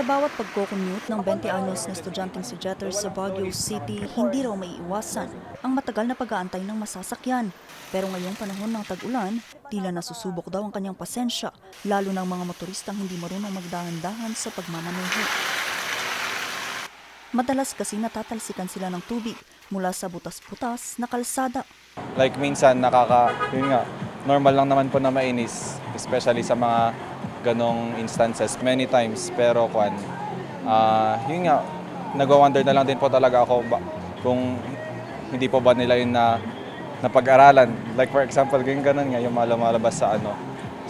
Sa bawat pagko-commute ng 20 anyos na estudyanteng si Jeter sa Baguio City, hindi raw maiiwasan ang matagal na pag-aantay ng masasakyan. Pero ngayong panahon ng tag-ulan, tila nasusubok daw ang kanyang pasensya, lalo ng mga motoristang hindi marunong magdahan-dahan sa pagmamaneho. Madalas kasi natatalsikan sila ng tubig mula sa butas-butas na kalsada. Like minsan nakaka, yun nga, normal lang naman po na mainis, especially sa mga ganong instances many times. Pero kwan, ah yun nga, nagwa-wonder na lang din po talaga ako ba, kung hindi po ba nila yun na napag-aralan. Like for example, yung ganon nga, yung mga lumalabas sa ano,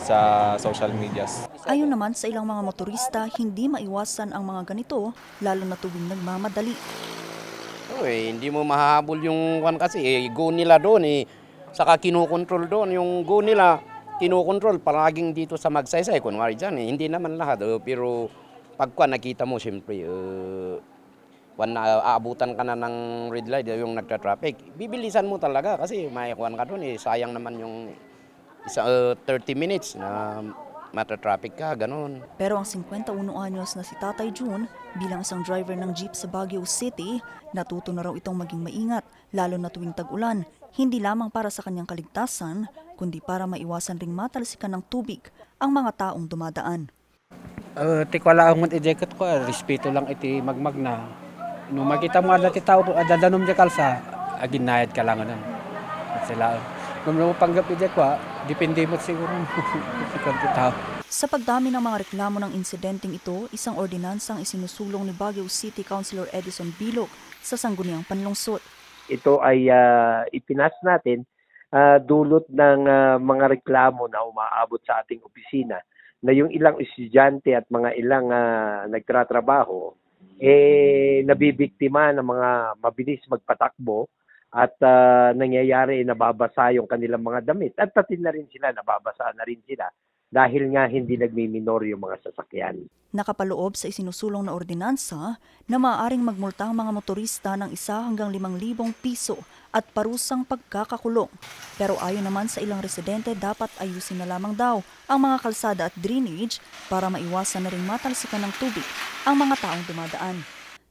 sa social medias. Ayon naman sa ilang mga motorista, hindi maiwasan ang mga ganito, lalo na tuwing nagmamadali. Oo, eh, hindi mo mahahabol yung kan kasi eh, go nila doon eh. Saka kinukontrol doon yung go nila kinukontrol palaging dito sa magsaysay kunwari dyan eh. Hindi naman lahat oh, pero pagka nakita mo siyempre uh, kung na, aabutan ka na ng red light yung nagtra-traffic, bibilisan mo talaga kasi may kuwan ka doon eh. Sayang naman yung isa, uh, 30 minutes na mata-traffic ka, ganun. Pero ang 51 anyos na si Tatay June, bilang isang driver ng jeep sa Baguio City, natuto na raw itong maging maingat, lalo na tuwing tag-ulan, hindi lamang para sa kanyang kaligtasan, kundi para maiwasan ring matalsikan ng tubig ang mga taong dumadaan. Uh, ti wala ang i-jacket ko, ah, respeto lang iti magmag na. Nung makita mo ada ti tao, adadanom di kalsa, aginayad ka lang anan. At sila, nung mo panggap iti ko, ah, depende mo siguro kung ti tao. Sa pagdami ng mga reklamo ng insidenteng ito, isang ordinansang isinusulong ni Baguio City Councilor Edison Bilog sa sangguniang panlungsod. ito ay ah, ipinas natin ah, dulot ng ah, mga reklamo na umaabot sa ating opisina na yung ilang estudyante at mga ilang ah, nagtratrabaho eh nabibiktima ng mga mabilis magpatakbo at ah, nangyayari nababasa yung kanilang mga damit at pati na rin sila nababasa na rin sila dahil nga hindi nagmiminor yung mga sasakyan. Nakapaloob sa isinusulong na ordinansa na maaaring magmulta ang mga motorista ng isa hanggang 5,000 piso at parusang pagkakakulong. Pero ayon naman sa ilang residente, dapat ayusin na lamang daw ang mga kalsada at drainage para maiwasan na rin matalsikan ng tubig ang mga taong dumadaan.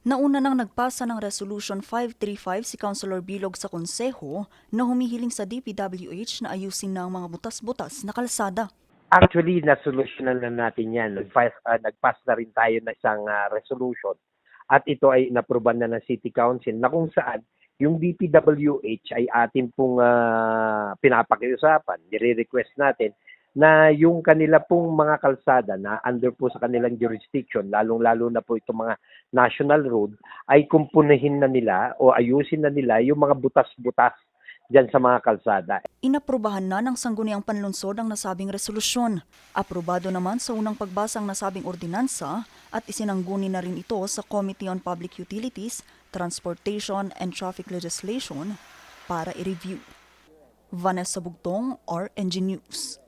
Nauna nang nagpasa ng Resolution 535 si Councilor Bilog sa Konseho na humihiling sa DPWH na ayusin na ang mga butas-butas na kalsada. Actually, nasolusyonan na natin yan. Nag-pass, ah, nag-pass na rin tayo ng isang ah, resolution at ito ay inaproban na ng City Council na kung saan yung DPWH ay atin pong ah, pinapakiusapan, nire-request natin na yung kanila pong mga kalsada na under po sa kanilang jurisdiction, lalong-lalo na po itong mga national road, ay kumpunahin na nila o ayusin na nila yung mga butas-butas dyan sa mga kalsada. Inaprubahan na ng sangguniang panlunsod ang nasabing resolusyon. Aprobado naman sa unang pagbasa ang nasabing ordinansa at isinangguni na rin ito sa Committee on Public Utilities, Transportation and Traffic Legislation para i-review. Vanessa Bugtong, RNG News.